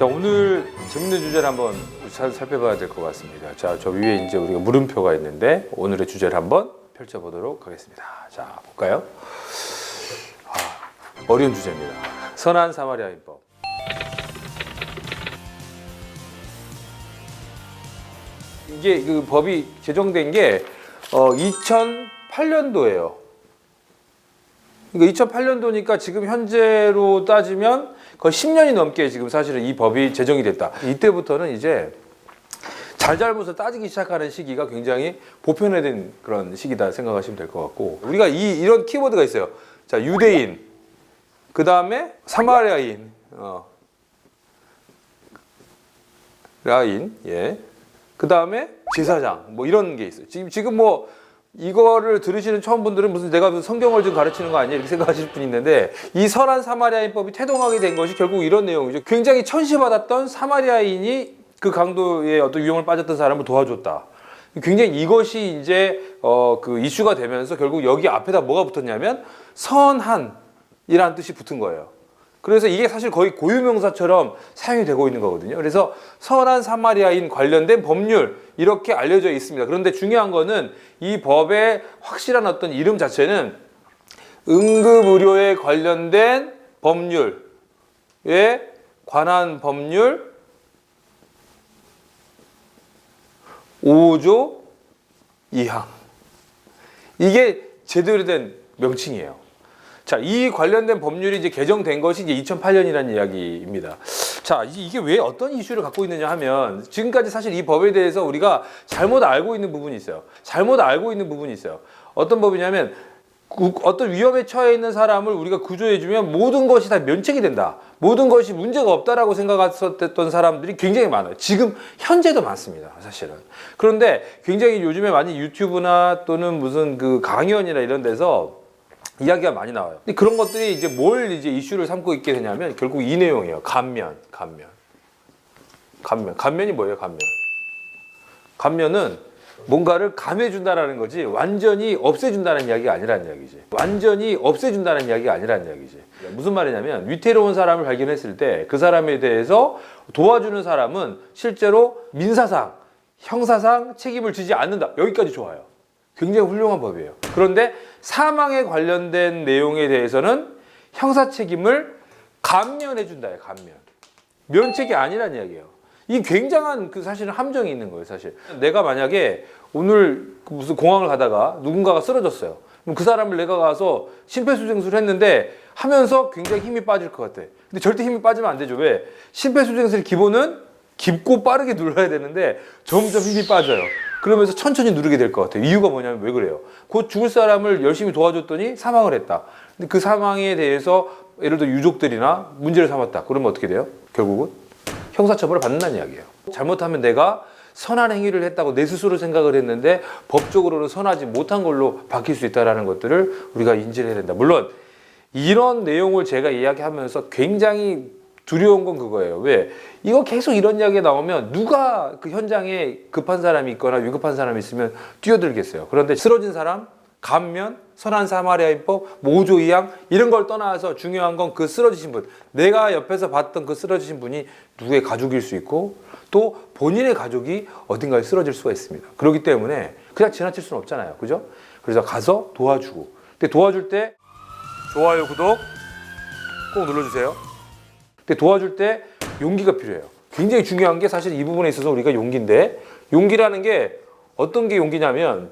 자 오늘 재밌는 주제를 한번 잘 살펴봐야 될 것 같습니다. 자 저 위에 이제 우리가 물음표가 있는데 오늘의 주제를 한번 펼쳐보도록 하겠습니다. 자 볼까요? 아, 어려운 주제입니다. 선한 사마리아인법. 이게 그 법이 제정된 게 어, 2008년도예요. 그러니까 2008년도니까 지금 현재로 따지면 거의 10년이 넘게 지금 사실은 이 법이 제정이 됐다. 이때부터는 이제 잘잘못을 따지기 시작하는 시기가 굉장히 보편화된 그런 시기다 생각하시면 될 것 같고 우리가 이 이런 키워드가 있어요. 자 유대인, 그 다음에 사마리아인, 어, 라인, 예, 그 다음에 제사장, 뭐 이런 게 있어요. 지금 지금 뭐 이거를 들으시는 처음 분들은 무슨 내가 무슨 성경을 좀 가르치는 거 아니야 이렇게 생각하실 분 있는데 이 선한 사마리아인법이 태동하게 된 것이 결국 이런 내용이죠. 굉장히 천시받았던 사마리아인이 그 강도의 어떤 위험을 빠졌던 사람을 도와줬다. 굉장히 이것이 이제 어 그 이슈가 되면서 결국 여기 앞에다 뭐가 붙었냐면 선한이라는 뜻이 붙은 거예요. 그래서 이게 사실 거의 고유명사처럼 사용이 되고 있는 거거든요. 그래서 선한 사마리아인 관련된 법률 이렇게 알려져 있습니다. 그런데 중요한 거는 이 법의 확실한 어떤 이름 자체는 응급의료에 관련된 법률에 관한 법률 5조 2항. 이게 제대로 된 명칭이에요. 자, 이 관련된 법률이 이제 개정된 것이 이제 2008년이라는 이야기입니다. 자, 이- 이게 왜 어떤 이슈를 갖고 있느냐 하면 지금까지 사실 이 법에 대해서 우리가 잘못 알고 있는 부분이 있어요. 잘못 알고 있는 부분이 있어요. 어떤 법이냐면 구- 어떤 위험에 처해 있는 사람을 우리가 구조해주면 모든 것이 다 면책이 된다. 모든 것이 문제가 없다라고 생각했었던 사람들이 굉장히 많아요. 지금 현재도 많습니다. 사실은. 그런데 굉장히 요즘에 많이 유튜브나 또는 무슨 그 강연이나 이런 데서 이야기가 많이 나와요. 근데 그런 것들이 이제 뭘 이제 이슈를 삼고 있게 되냐면 결국 이 내용이에요. 감면, 감면. 감면. 감면이 뭐예요, 감면? 감면은 뭔가를 감해준다라는 거지 완전히 없애준다는 이야기가 아니라는 이야기지. 완전히 없애준다는 이야기가 아니라는 이야기지. 무슨 말이냐면 위태로운 사람을 발견했을 때 그 사람에 대해서 도와주는 사람은 실제로 민사상, 형사상 책임을 지지 않는다. 여기까지 좋아요. 굉장히 훌륭한 법이에요. 그런데 사망에 관련된 내용에 대해서는 형사 책임을 감면해 준다예요. 감면. 면책이 아니란 이야기예요. 이 굉장한 그 사실은 함정이 있는 거예요, 사실. 내가 만약에 오늘 그 무슨 공항을 가다가 누군가가 쓰러졌어요. 그럼 그 사람을 내가 가서 심폐소생술을 했는데 하면서 굉장히 힘이 빠질 것 같아. 근데 절대 힘이 빠지면 안 되죠. 왜? 심폐소생술 기본은 깊고 빠르게 눌러야 되는데 점점 힘이 빠져요. 그러면서 천천히 누르게 될 것 같아요. 이유가 뭐냐면 왜 그래요? 곧 죽을 사람을 열심히 도와줬더니 사망을 했다. 근데 그 사망에 대해서 예를 들어 유족들이나 문제를 삼았다. 그러면 어떻게 돼요? 결국은 형사처벌을 받는다는 이야기예요. 잘못하면 내가 선한 행위를 했다고 내 스스로 생각을 했는데 법적으로는 선하지 못한 걸로 바뀔 수 있다는 것들을 우리가 인지를 해야 된다. 물론 이런 내용을 제가 이야기하면서 굉장히 두려운 건 그거예요. 왜? 이거 계속 이런 이야기가 나오면 누가 그 현장에 급한 사람이 있거나 위급한 사람이 있으면 뛰어들겠어요. 그런데 쓰러진 사람, 감면, 선한 사마리아인법, 모조 이양 이런 걸 떠나서 중요한 건 그 쓰러지신 분, 내가 옆에서 봤던 그 쓰러지신 분이 누구의 가족일 수 있고 또 본인의 가족이 어딘가에 쓰러질 수가 있습니다. 그렇기 때문에 그냥 지나칠 수는 없잖아요. 그죠? 그래서 가서 도와주고. 근데 도와줄 때 좋아요, 구독 꼭 눌러주세요. 근데 도와줄 때 용기가 필요해요. 굉장히 중요한 게 사실 이 부분에 있어서 우리가 용기인데 용기라는 게 어떤 게 용기냐면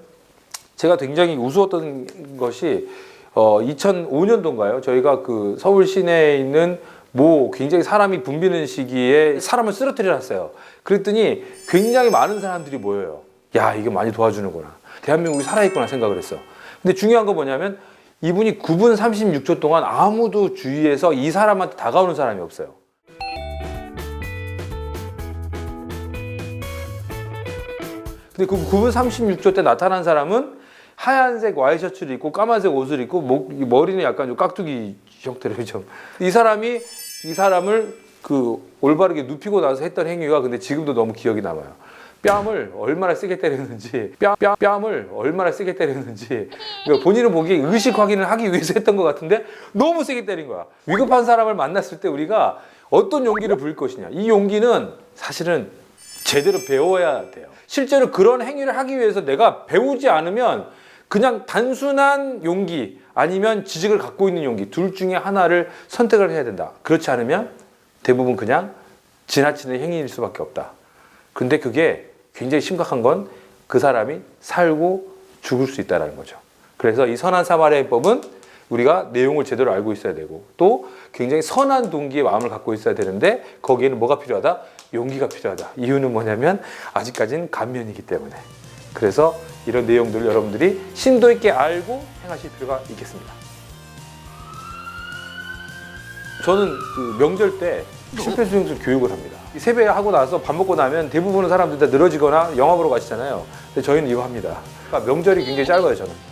제가 굉장히 우스웠던 것이 어 2005년도인가요? 저희가 그 서울 시내에 있는 뭐 굉장히 사람이 붐비는 시기에 사람을 쓰러뜨려 놨어요. 그랬더니 굉장히 많은 사람들이 모여요. 야, 이거 많이 도와주는구나. 대한민국이 살아있구나 생각을 했어. 근데 중요한 건 뭐냐면 이분이 9분 36초 동안 아무도 주위에서 이 사람한테 다가오는 사람이 없어요. 근데 그 9분 36초 때 나타난 사람은 하얀색 와이셔츠를 입고 까만색 옷을 입고 목, 이 머리는 약간 좀 깍두기 형태로 좀. 이 사람이 이 사람을 그 올바르게 눕히고 나서 했던 행위가 근데 지금도 너무 기억이 남아요. 뺨을 얼마나 세게 때렸는지, 뺨, 뺨, 뺨을 얼마나 세게 때렸는지, 그러니까 본인은 보기에 의식 확인을 하기 위해서 했던 것 같은데 너무 세게 때린 거야. 위급한 사람을 만났을 때 우리가 어떤 용기를 부릴 것이냐. 이 용기는 사실은 제대로 배워야 돼요. 실제로 그런 행위를 하기 위해서 내가 배우지 않으면 그냥 단순한 용기 아니면 지식을 갖고 있는 용기 둘 중에 하나를 선택을 해야 된다. 그렇지 않으면 대부분 그냥 지나치는 행위일 수밖에 없다. 근데 그게 굉장히 심각한 건 그 사람이 살고 죽을 수 있다는 거죠. 그래서 이 선한 사마리아인법은 우리가 내용을 제대로 알고 있어야 되고 또 굉장히 선한 동기의 마음을 갖고 있어야 되는데 거기에는 뭐가 필요하다? 용기가 필요하다. 이유는 뭐냐면 아직까지는 간면이기 때문에. 그래서 이런 내용들을 여러분들이 심도 있게 알고 행하실 필요가 있겠습니다. 저는 그 명절 때 심폐소생술 교육을 합니다. 이 세배 하고 나서 밥 먹고 나면 대부분의 사람들 다 늘어지거나 영화 보러 가시잖아요. 근데 저희는 이거 합니다. 그러니까 명절이 굉장히 짧아요, 저는.